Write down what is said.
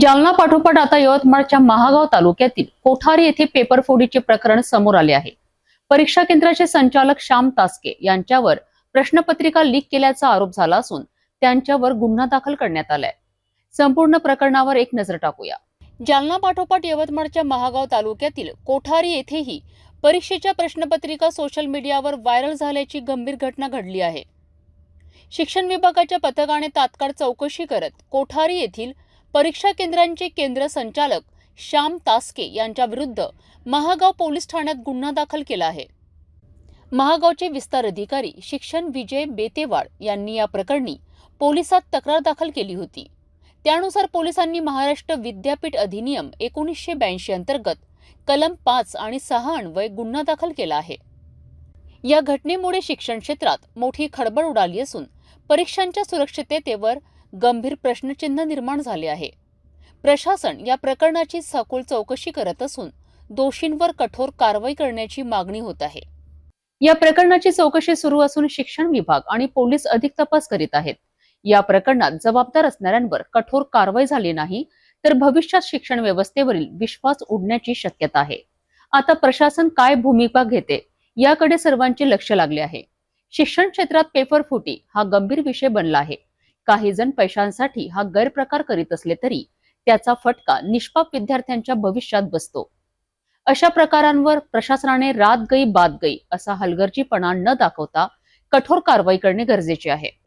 जालना पाठोपाठ आता यवतमाळच्या महागाव तालुक्यातील कोठारी येथे पेपर फोडीचे प्रकरण समोर आले आहे. परीक्षा केंद्राचे संचालक श्याम तास्के यांच्यावर प्रश्नपत्रिका लीक केल्याचा आरोप झाला असून त्यांच्यावर गुन्हा दाखल करण्यात आलाय. संपूर्ण प्रकरणावर एक नजर टाकूया. जालना पाठोपाठ यवतमाळच्या महागाव तालुक्यातील कोठारी येथेही परीक्षेच्या प्रश्नपत्रिका सोशल मीडियावर व्हायरल झाल्याची गंभीर घटना घडली आहे. शिक्षण विभागाच्या पथकाने तात्काळ चौकशी करत कोठारी येथील परीक्षा केंद्रांचे केंद्र संचालक श्याम तास्के यांच्या विरुद्ध महागाव पोलीस ठाण्यात गुन्हा दाखल केला आहे. महागावचे विस्तार अधिकारी शिक्षण विजय बेतेवाड यांनी या प्रकरणी पोलिसात तक्रार दाखल केली होती. त्यानुसार पोलिसांनी महाराष्ट्र विद्यापीठ अधिनियम एकोणीसशे ब्याऐंशी अंतर्गत कलम पाच आणि सहा अन्वय गुन्हा दाखल केला आहे. या घटनेमुळे शिक्षण क्षेत्रात मोठी खळबळ उडाली असून परीक्षांच्या सुरक्षिततेवर गंभीर प्रश्नचिन्ह निर्माण झाले आहे. प्रशासन या प्रकरणाची सखोल चौकशी करत असून दोषींवर कठोर कारवाई करण्याची मागणी होत आहे. या प्रकरणाची चौकशी सुरू असून शिक्षण विभाग आणि पोलीस अधिक तपास करीत आहेत. या प्रकरणात जबाबदार असणाऱ्यांवर कठोर कारवाई झाली नाही तर भविष्यात शिक्षण व्यवस्थेवरील विश्वास उडण्याची शक्यता आहे. आता प्रशासन काय भूमिका घेते याकडे सर्वांचे लक्ष लागले आहे. शिक्षण क्षेत्रात पेपर फुटी हा गंभीर विषय बनला आहे. काही जण पैशांसाठी हा गैरप्रकार करीत असले तरी त्याचा फटका निष्पाप विद्यार्थ्यांच्या भविष्यात बसतो. अशा प्रकारांवर प्रशासनाने रात गई बात गई असा हलगर्जीपणा न दाखवता कठोर कारवाई करणे गरजेचे आहे.